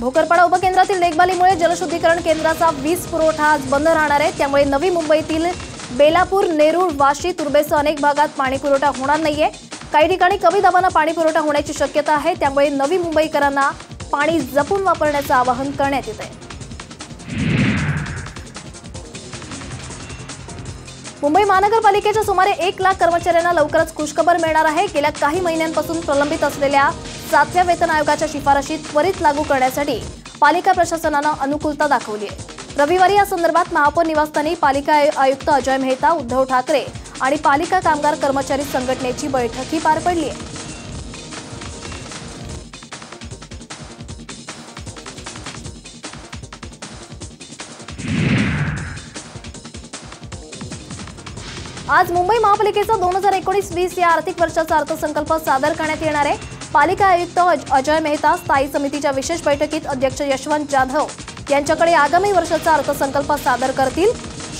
भोकरपाडा उपकेंद्रातील देखभालीमुळे जलशुद्धीकरण केंद्राचा वीज पुरवठा आज बंद राहणार आहे. त्यामुळे नवी मुंबईतील बेलापूर नेरूळ वाशी तुर्बेसह अनेक भागात पाणी पुरवठा होणार नाहीये. काही ठिकाणी कमी दाबानं पाणी पुरवठा होण्याची शक्यता आहे. त्यामुळे नवी मुंबईकरांना पाणी जपून वापरण्याचं आवाहन करण्यात येत आहे मुंबई महानगरपालिकेच्या सुमारे एक लाख कर्मचाऱ्यांना लवकरच खुशखबर मिळणार आहे. गेल्या काही महिन्यांपासून प्रलंबित असलेल्या सातव्या वेतन आयोगाच्या शिफारशी त्वरित लागू करण्यासाठी पालिका प्रशासनानं अनुकूलता दाखवली आहे. रविवारी या संदर्भात महापौर निवासस्थानी पालिका आयुक्त अजय मेहता उद्धव ठाकरे आणि पालिका कामगार कर्मचारी संघटनेची बैठकही पार पडली आहे. आज मुंबई महापालिकेचा दोन हजार एकोणीस वीस या आर्थिक वर्षाचा अर्थसंकल्प सादर करण्यात येणार आहे. पालिका आयुक्त अज- अजय मेहता स्थायी समितीच्या विशेष बैठकीत अध्यक्ष यशवंत जाधव यांच्याकडे आगामी वर्षाचा अर्थसंकल्प सादर करतील.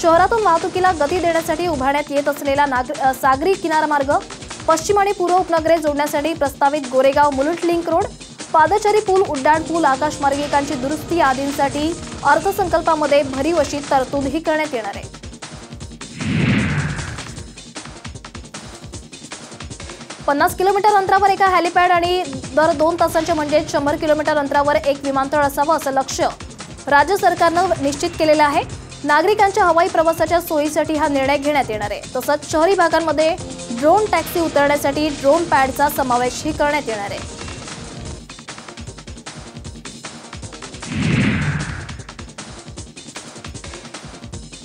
शहरातून वाहतुकीला गती देण्यासाठी उभारण्यात येत असलेला नाग- सागरी किनारमार्ग पश्चिम आणि पूर्व उपनगरे जोडण्यासाठी प्रस्तावित गोरेगाव मुलुंड लिंक रोड पादचारी पूल उड्डाण पूल आकाशमार्गिकांची दुरुस्ती आदींसाठी अर्थसंकल्पामध्ये भरीव अशी तरतूदही करण्यात येणार आहे. पन्नास किलोमीटर अंतरावर एका हॅलिपॅड आणि दर दोन तासांच्या म्हणजे शंभर किलोमीटर अंतरावर एक विमानतळ असावं असं लक्ष राज्य सरकारनं निश्चित केलेलं आहे. नागरिकांच्या हवाई प्रवासाच्या सोयीसाठी हा निर्णय घेण्यात येणार आहे. तसंच शहरी भागांमध्ये ड्रोन टॅक्सी उतरण्यासाठी ड्रोन पॅडचा समावेशही करण्यात येणार आहे.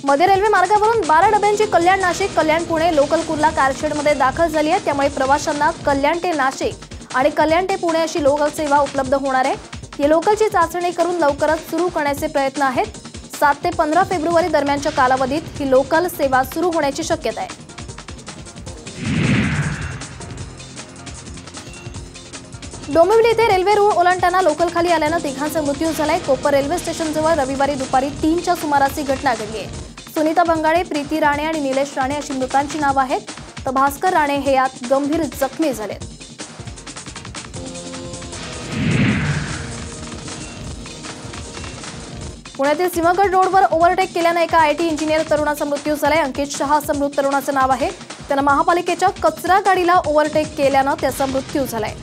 मध्य रेल्वे मार्गावरून बारा डब्यांची कल्याण नाशिक कल्याण पुणे लोकल कुर्ला कारशेडमध्ये दाखल झाली आहे. त्यामुळे प्रवाशांना कल्याण ते नाशिक आणि कल्याण ते पुणे अशी लोकल सेवा उपलब्ध होणार आहे. या लोकलची चाचणी करून लवकरच सुरू करण्याचे प्रयत्न आहेत. सात ते पंधरा फेब्रुवारी दरम्यानच्या कालावधीत ही लोकल सेवा सुरू होण्याची शक्यता आहे. डोंबिवली येथे रेल्वे रूळ ओलांडताना लोकल खाली आल्यानं तिघांचा मृत्यू झालाय. कोपर रेल्वे स्टेशनजवळ रविवारी दुपारी तीनच्या सुमारास ही घटना घडली आहे. सुनीता बंगाळे प्रीती राणे आणि निलेश राणे अशी मृतांची नावं आहेत. तर भास्कर राणे हे यात गंभीर जखमी झालेत. पुण्यातील सिंहगड रोडवर ओव्हरटेक केल्यानं एका आय टी इंजिनियर तरुणाचा मृत्यू झालाय. अंकित शहा असं मृत तरुणाचं नाव आहे. त्यानं महापालिकेच्या कचरा गाडीला ओव्हरटेक केल्यानं त्याचा मृत्यू झालाय.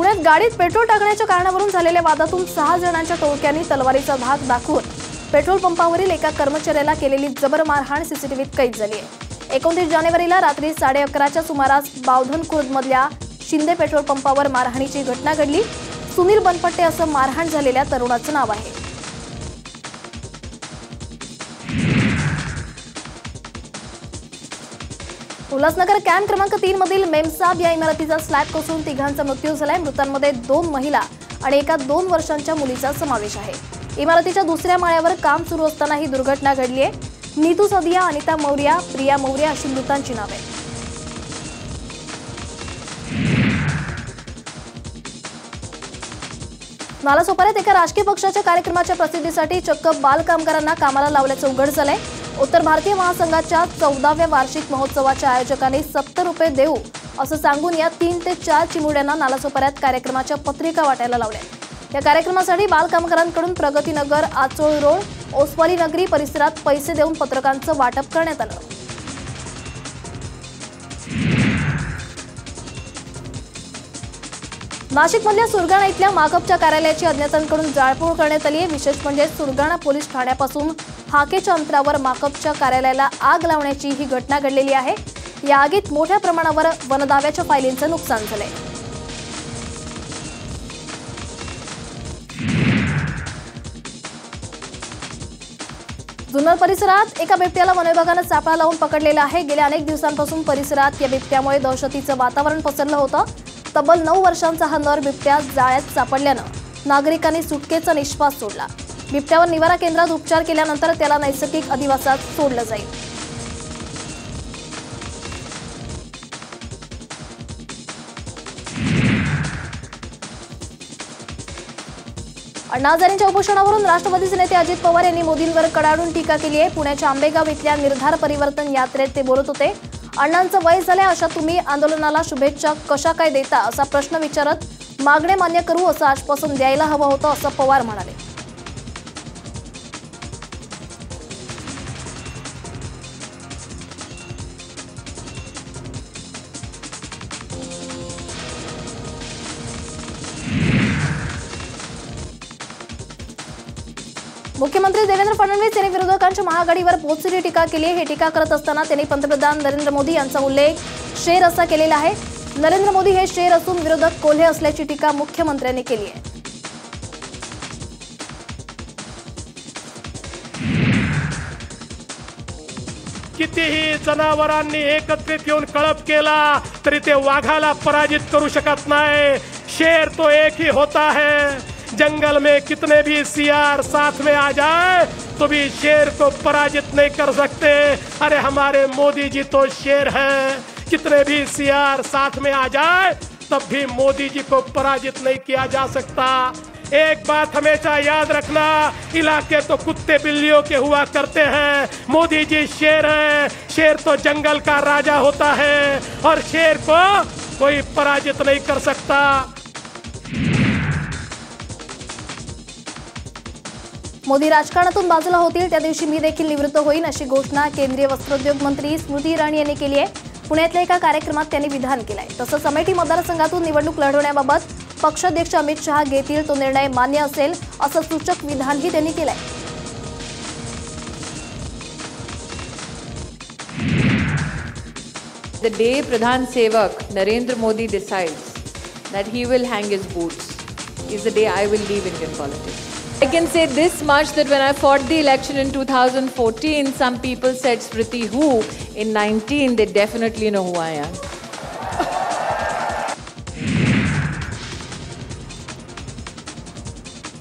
पुण्यात गाडीत पेट्रोल टाकण्याच्या कारणावरून झालेल्या वादातून सहा जणांच्या टोळक्यांनी तलवारीचा धाक दाखवून पेट्रोल पंपावरील एका कर्मचाऱ्याला केलेली जबर मारहाण सीसीटीव्हीत कैद झाली आहे. एकोणतीस जानेवारीला रात्री साडे अकराच्या सुमारास बावधन खुर्दमधल्या शिंदे पेट्रोल पंपावर मारहाणीची घटना घडली. सुनील बनपट्टे असं मारहाण झालेल्या तरुणाचं नाव आहे. उल्हासनगर कॅम्प क्रमांक तीन मधील मेमसाब या इमारतीचा स्लॅब कोसळून तिघांचा मृत्यू झालाय. मृतांमध्ये दोन महिला आणि एका दोन वर्षांच्या मुलीचा समावेश आहे. इमारतीच्या दुसऱ्या माळ्यावर काम सुरू असताना ही दुर्घटना घडली आहे नीतू सदिया अनिता मौर्या प्रिया मौर्य अशी मृतांची नावे. नालासोपाऱ्यात एका राजकीय पक्षाच्या कार्यक्रमाच्या प्रसिद्धीसाठी चक्क बाल कामगारांना कामाला लावल्याचं उघड झालंय. उत्तर भारतीय महासंघाच्या चौदाव्या वार्षिक महोत्सवाच्या आयोजकांनी सत्तर रुपये देऊ असं सांगून या तीन ते चार चिमुड्यांना नालासोपाऱ्यात कार्यक्रमाच्या पत्रिका वाटायला लावल्या. या कार्यक्रमासाठी बाल कामगारांकडून प्रगतीनगर आचोळ रोड ओसवाली नगरी परिसरात पैसे देऊन पत्रकांचं वाटप करण्यात आलं. नाशिकमधल्या सुरगाणा इथल्या माकपच्या कार्यालयाची अज्ञातांकडून जाळपोळ करण्यात आली आहे. विशेष म्हणजे सुरगाणा पोलीस ठाण्यापासून हाकेच्या अंतरावर माकपच्या कार्यालयाला आग लावण्याची ही घटना घडलेली आहे. या आगीत मोठ्या प्रमाणावर वनदाव्याच्या फायलींचं नुकसान झालंय. जुन्नर परिसरात एका बिबट्याला वनविभागानं सापळा लावून पकडलेला आहे. गेल्या अनेक दिवसांपासून परिसरात या बिबट्यामुळे दहशतीचं वातावरण पसरलं होतं. तब्बल नऊ वर्षांचा हा नर बिबट्या जाळ्यात सापडल्यानं नागरिकांनी सुटकेचा निश्वास सोडला. बिबट्यावर निवारा केंद्रात उपचार केल्यानंतर त्याला नैसर्गिक अधिवासात सोडलं जाईल. अण्णा हजारेंच्या उपोषणावरून राष्ट्रवादीचे नेते अजित पवार यांनी मोदींवर कडाडून टीका केली आहे. पुण्याच्या आंबेगाव इथल्या निर्धार परिवर्तन यात्रेत ते बोलत होते अण्णांचं वय झालंय अशा तुम्ही आंदोलनाला शुभेच्छा कशा काय देता? असा प्रश्न विचारत मागणे मान्य करू असं आजपासून द्यायला हवं होतं असं पवार म्हणाले. मुख्यमंत्री देवेंद्र फडणवीस यांनी विरोधकांच्या महाआघाडीवर पोचलेली टीका केली आहे. हे टीका करत असताना त्यांनी पंतप्रधान नरेंद्र मोदी यांचा उल्लेख शेर असा केलेला आहे. नरेंद्र मोदी हे शेर असून विरोधक कोल्हे असल्याची टीका मुख्यमंत्र्यांनी केली आहे. कितीही जनावरांनी एकत्रित येऊन कळप केला तरी ते वाघाला पराजित करू शकत नाही. शेर तो एक ही होता है. जंगल में कितने भी सियार साथ में आ जाए तो भी शेर को पराजित नहीं कर सकते। अरे हमारे मोदी जी तो शेर है। कितने भी सियार साथ में आ जाए, तब भी मोदी जी को पराजित नहीं किया जा सकता। एक बात हमेशा याद रखना, इलाके तो कुत्ते बिल्लियों के हुआ करते हैं। मोदी जी शेर है। शेर तो जंगल का राजा होता है, और शेर को कोई पराजित नहीं कर सकता। मोदी राजकारणातून बाजूला होतील त्या दिवशी मी देखील निवृत्त होईन अशी घोषणा केंद्रीय वस्त्रोद्योग मंत्री स्मृती इराणी यांनी केली आहे. पुण्यातल्या एका कार्यक्रमात त्यांनी विधान केलंय. तसंच अमेठी मतदारसंघातून निवडणूक लढवण्याबाबत पक्षाध्यक्ष अमित शहा घेतील तो निर्णय मान्य असेल असं सूचक विधानही त्यांनी केलंय. The day Pradhan Sevak Narendra Modi decides that he will hang his boots is the day I will leave Indian politics. I can say this much that when I fought the election in 2014, some people said Smriti who? In 19, they definitely know who I am.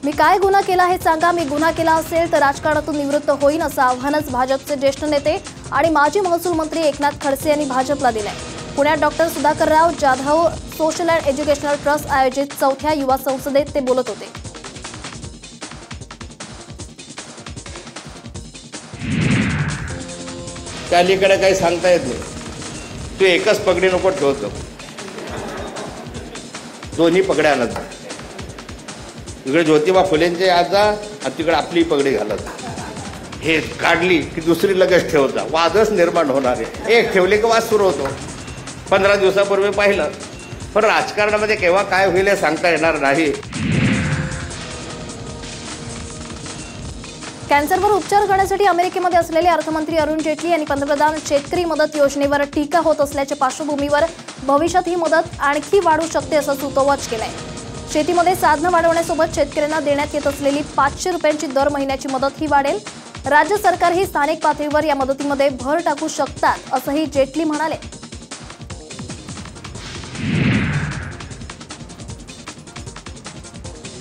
मी काय गुन्हा केला हे सांगा मी गुन्हा केला असेल तर राजकारणातून निवृत्त होईन असं आव्हानच भाजपचे ज्येष्ठ नेते आणि माजी महसूल मंत्री एकनाथ खडसे यांनी भाजपला दिलंय पुण्यात doctor Sudhakarrao Jadhav social and educational trust आयोजित चौथ्या युवा संसदेत ते बोलत होते त्या अलीकडे काही सांगता येत नाही. तू एकच पगडी नको ठेवतो. दोन्ही पगड्या आणत जा. इकडे ज्योतिबा फुलेंचे आज जा आणि तिकडे आपली पगडी घालत हे काढली की दुसरी लगेच ठेवता वादच निर्माण होणार आहे. एक ठेवले की वाद सुरू होतो. पंधरा दिवसापूर्वी पाहिलं. पण राजकारणामध्ये केव्हा काय होईल हे सांगता येणार नाही. कॅन्सरवर उपचार करण्यासाठी अमेरिकेमध्ये असलेले अर्थमंत्री अरुण जेटली यांनी पंतप्रधान शेतकरी मदत योजनेवर टीका होत असल्याच्या पार्श्वभूमीवर भविष्यात ही मदत आणखी वाढू शकते असं सुतोवाच केलंय. शेतीमध्ये साधनं वाढवण्यासोबत शेतकऱ्यांना देण्यात येत असलेली पाचशे रुपयांची दर महिन्याची मदत ही वाढेल. राज्य सरकारही स्थानिक पातळीवर या मदतीमध्ये भर टाकू शकतात असंही जेटली म्हणाले.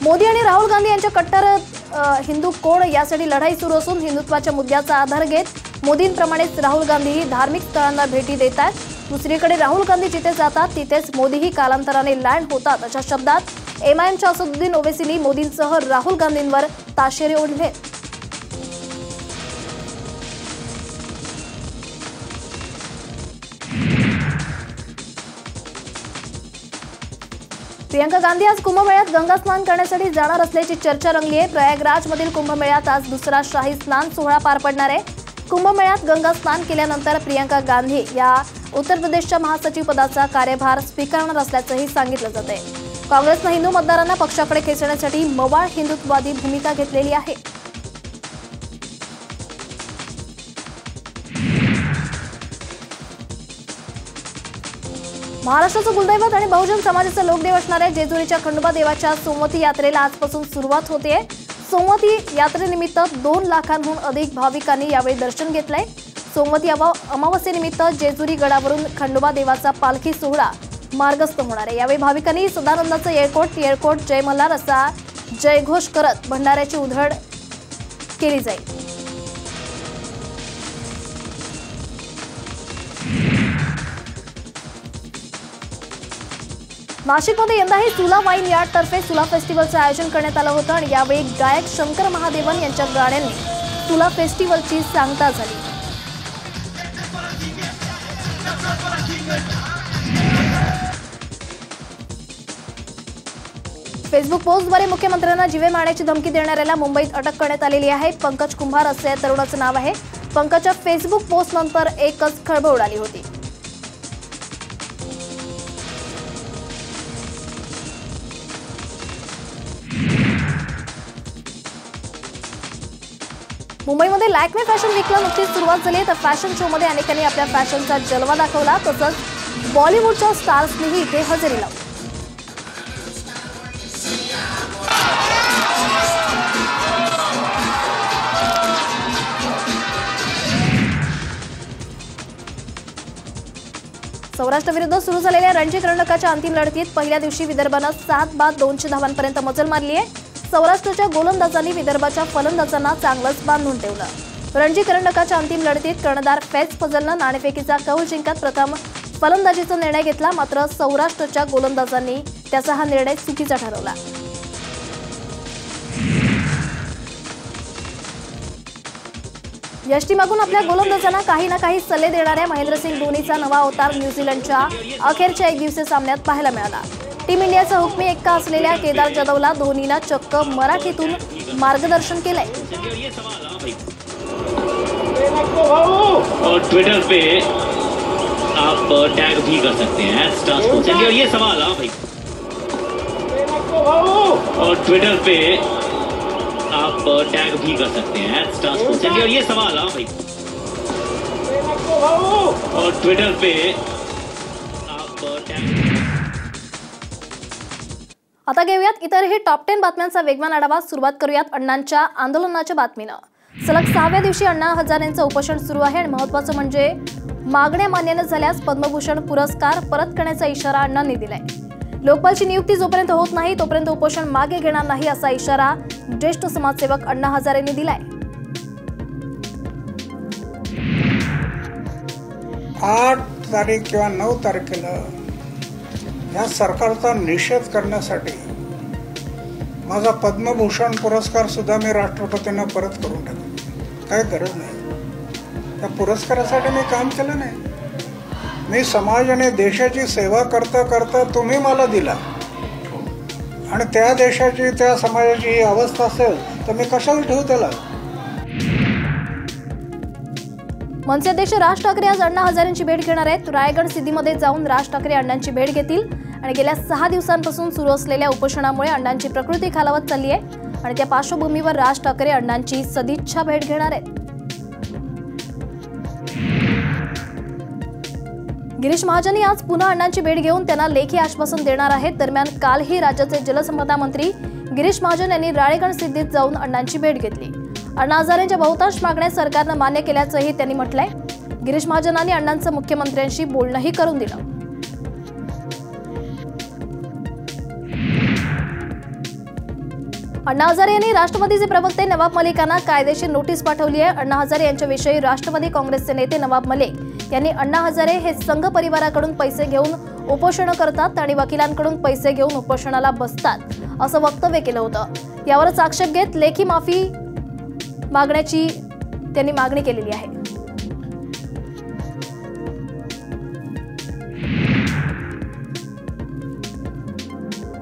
मोदी आणि राहुल गांधी यांच्या कट्टर हिंदू कोण यासाठी लढाई सुरू असून हिंदुत्वाच्या मुद्द्याचा आधार घेत मोदींप्रमाणेच राहुल गांधीही धार्मिक स्थळांना भेटी देत आहेत. दुसरीकडे राहुल गांधी जिथे जातात तिथेच मोदीही कालांतराने लँड होतात. अशा शब्दात एमआयएमच्या असदुद्दीन ओवेसींनी मोदींसह राहुल गांधींवर ताशेरे ओढले. प्रियंका गांधी आज कुंभमेळ्यात गंगा स्नान करण्यासाठी जाणार असल्याची चर्चा रंगली आहे. प्रयागराजमधील कुंभमेळ्यात आज दुसरा शाही स्नान सोहळा पार पडणार आहे. कुंभमेळ्यात गंगा स्नान केल्यानंतर प्रियंका गांधी या उत्तर प्रदेशच्या महासचिव पदाचा कार्यभार स्वीकारणार असल्याचंही सांगितलं जात आहे काँग्रेसनं हिंदू मतदारांना पक्षाकडे खेचण्यासाठी मवाळ हिंदुत्ववादी भूमिका घेतलेली आहे. महाराष्ट्राचं कुलदैवत आणि बहुजन समाजाचं लोकदेव असणाऱ्या जेजुरीच्या खंडोबा देवाच्या सोमवती यात्रेला आजपासून सुरुवात होते. सोमवती यात्रेनिमित्त दोन लाखांहून अधिक भाविकांनी यावेळी दर्शन घेतलंय. सोमवती अमा अमावस्येनिमित्त जेजुरी गडावरून खंडोबा देवाचा पालखी सोहळा मार्गस्थ होणार आहे. यावेळी भाविकांनी सदानंदाचं येळकोट येळकोट जय मल्हार असा जयघोष करत भंडाऱ्याची उधळ केली जाईल. नाशिकमध्ये यंदाही सुला वाईन यार्डतर्फे सुला फेस्टिवलचं आयोजन करण्यात आलं होतं आणि यावेळी गायक शंकर महादेवन यांच्या गाण्यांनी सुला फेस्टिवलची सांगता झाली. फेसबुक पोस्टद्वारे मुख्यमंत्र्यांना जीवे मारण्याची धमकी देणाऱ्याला मुंबईत अटक करण्यात आलेली आहे. पंकज कुंभार असं या तरुणाचं नाव आहे. पंकजच्या फेसबुक पोस्टनंतर एकच खळबळ उडाली होती. मुंबईमध्ये लॅकमे फॅशन वीकला नुकतीच सुरुवात झाली तर फॅशन शोमध्ये अनेकांनी आपल्या फॅशनचा जलवा दाखवला. तसंच बॉलिवूडच्या स्टार्सनीही इथे हजेरी लावली. सौराष्ट्रविरुद्ध सुरू झालेल्या रणजी करंडकाच्या अंतिम लढतीत पहिल्या दिवशी विदर्भानं सात बाद दोनशे धावांपर्यंत मजल मारली आहे. सौराष्ट्राच्या गोलंदाजांनी विदर्भाच्या फलंदाजांना चांगलंच बांधून ठेवलं. रणजी करंडकाच्या अंतिम लढतीत कर्णधार फैज फजलनं नाणेफेकीचा कौल जिंकत प्रथम फलंदाजीचा निर्णय घेतला मात्र सौराष्ट्रच्या गोलंदाजांनी त्याचा हा निर्णय चुकीचा ठरवला. यष्टीमागून आपल्या गोलंदाजांना काही ना काही सल्ले देणाऱ्या महेंद्रसिंग धोनीचा नवा अवतार न्यूझीलंडच्या अखेरच्या एक दिवसीय सामन्यात पाहायला मिळाला. टीम इंडियाचा हुकमी एक्का केदार जाधवला धोनीनं चक्क मराठीतून मार्गदर्शन केलंय. और ट्विटर पे आप टैग भी कर सकते हैं चलिए और ये सवाल हाँ भाई। और ट्विटर पे आप टैग भी कर सकते हैं चलिए और ये सवाल हाँ भाई। और ट्विटर पे आता घेऊयात इतरही टॉप टेन बातम्यांचा वेगवान आढावा. सुरुवात करूयात अण्णांच्या आंदोलनाच्या बातमीनं. सलग सहाव्या दिवशी अण्णा हजारेंचं उपोषण सुरू आहे आणि महत्वाचं म्हणजे मागण्या मान्य न झाल्यास पद्मभूषण पुरस्कार परत करण्याचा इशारा अण्णांनी दिलाय. लोकपालची नियुक्ती जोपर्यंत होत नाही तोपर्यंत उपोषण मागे घेणार नाही असा इशारा ज्येष्ठ समाजसेवक अण्णा हजारेंनी दिलाय. आठ तारीख किंवा नऊ तारखेला या सरकारचा निषेध करण्यासाठी माझा पद्मभूषण पुरस्कार सुद्धा मी राष्ट्रपतींना परत करून टाकला. काय गरज नाही. त्या पुरस्कारासाठी मी काम केलं नाही. मी समाज आणि देशाची सेवा करता करता तुम्ही मला दिला. आणि त्या देशाची त्या समाजाची ही अवस्था असेल तर मी कशाला ठेवू त्याला? मनसे अध्यक्ष राज ठाकरे आज अण्णा हजारेंची भेट घेणार आहेत. रायगड सिद्धीमध्ये जाऊन राज ठाकरे अण्णांची भेट घेतील. आणि गेल्या सहा दिवसांपासून सुरू असलेल्या उपोषणामुळे अण्णांची प्रकृती खालावत चालली आहे आणि त्या पार्श्वभूमीवर राज ठाकरे अण्णांची सदिच्छा भेट घेणार आहेत. गिरीश महाजनी आज पुन्हा अण्णांची भेट घेऊन त्यांना लेखी आश्वासन देणार आहेत. दरम्यान कालही राज्याचे जलसंपदा मंत्री गिरीश महाजन यांनी राळेगण सिद्धीत जाऊन अण्णांची भेट घेतली. अण्णा हजारेंच्या बहुतांश मागण्या सरकारनं मान्य केल्याचंही त्यांनी म्हटलंय. गिरीश महाजनांनी अण्णांचं मुख्यमंत्र्यांशी बोलणंही करून दिलं. अण्णा हजारे यांनी राष्ट्रवादीचे प्रवक्ते नवाब मलिकांना कायदेशीर नोटीस पाठवली आहे. अण्णा हजारे यांच्याविषयी राष्ट्रवादी काँग्रेसचे नेते नवाब मलिक यांनी अण्णा हजारे हे संघ परिवाराकडून पैसे घेऊन उपोषण करतात आणि वकिलांकडून पैसे घेऊन उपोषणाला बसतात असं वक्तव्य केलं होतं. यावरच आक्षेप घेत लेखी माफी मागण्याची त्यांनी मागणी केलेली आहे.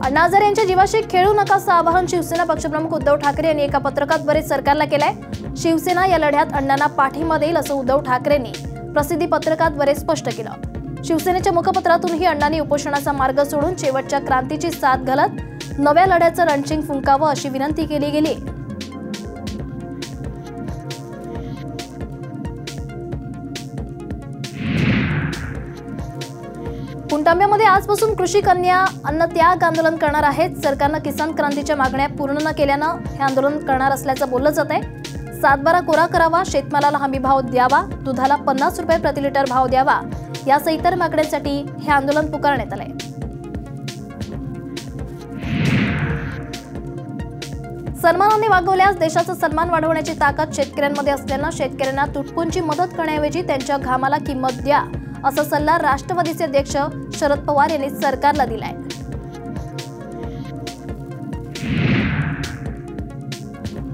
अण्णा यांच्या जीवाशी खेळू नका असं आवाहन शिवसेना पक्षप्रमुख उद्धव ठाकरे यांनी एका पत्रकाद्वारे सरकारला केलंय. शिवसेना या लढ्यात अण्णांना पाठिंबा देईल असं उद्धव ठाकरेंनी प्रसिद्धी पत्रकाद्वारे स्पष्ट केलं. शिवसेनेच्या मुखपत्रातूनही अण्णांनी उपोषणाचा मार्ग सोडून शेवटच्या क्रांतीची साथ घालत नव्या लढ्याचं रणशिंग फुंकावं अशी विनंती केली गेली. पुणतांब्यामध्ये आजपासून कृषी कन्या अन्न त्याग आंदोलन करणार आहेत. सरकारनं किसान क्रांतीच्या मागण्या पूर्ण न केल्यानं हे आंदोलन करणार असल्याचं बोललं जात आहे. सातबारा कोरा करावा शेतमालाला हमी भाव द्यावा दुधाला पन्नास रुपये प्रति लिटर भाव द्यावा यासह इतर मागण्यांसाठी हे आंदोलन पुकारण्यात आलंय. सन्मानाने वागवल्यास देशाचा सन्मान वाढवण्याची ताकद शेतकऱ्यांमध्ये असल्यानं शेतकऱ्यांना तुटपुंची मदत करण्याऐवजी त्यांच्या घामाला किंमत द्या असा सल्ला राष्ट्रवादीचे अध्यक्ष शरद पवार यांनी सरकारला दिलाय.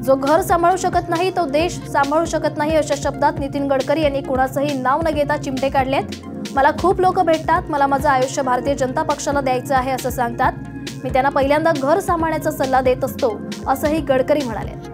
जो घर सांभाळू शकत नाही तो देश सांभाळू शकत नाही अशा शब्दात नितीन गडकरी यांनी कुणाचंही नाव न घेता चिमटे काढलेत. मला खूप लोक भेटतात मला माझं आयुष्य भारतीय जनता पक्षाला द्यायचं आहे असं सांगतात. मी त्यांना पहिल्यांदा घर सांभाळण्याचा सल्ला देत असतो असंही गडकरी म्हणाले.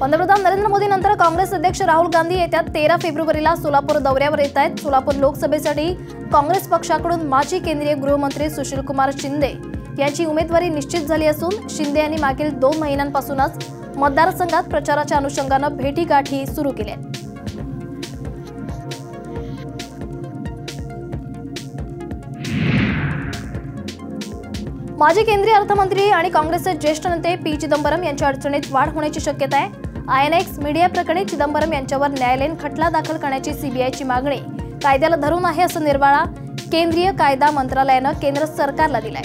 पंतप्रधान नरेंद्र मोदी नंतर काँग्रेस अध्यक्ष राहुल गांधी येत्या तेरा फेब्रुवारीला सोलापूर दौऱ्यावर येत आहेत. सोलापूर लोकसभेसाठी काँग्रेस पक्षाकडून माजी केंद्रीय गृहमंत्री सुशीलकुमार शिंदे यांची उमेदवारी निश्चित झाली असून शिंदे यांनी मागील दोन महिन्यांपासूनच मतदारसंघात प्रचाराच्या अनुषंगानं भेटीगाठी सुरू केल्या माजी केंद्रीय अर्थमंत्री आणि काँग्रेसचे ज्येष्ठ नेते पी चिदंबरम यांच्या अडचणीत वाढ होण्याची शक्यता आहे. आयएनएक्स मीडिया प्रकरणी चिदंबरम यांच्यावर न्यायालयीन खटला दाखल करण्याची सीबीआयची मागणी. कायद्याला धरून आहे असं निर्वाळा केंद्रीय कायदा मंत्रालयानं केंद्र सरकारला दिलाय.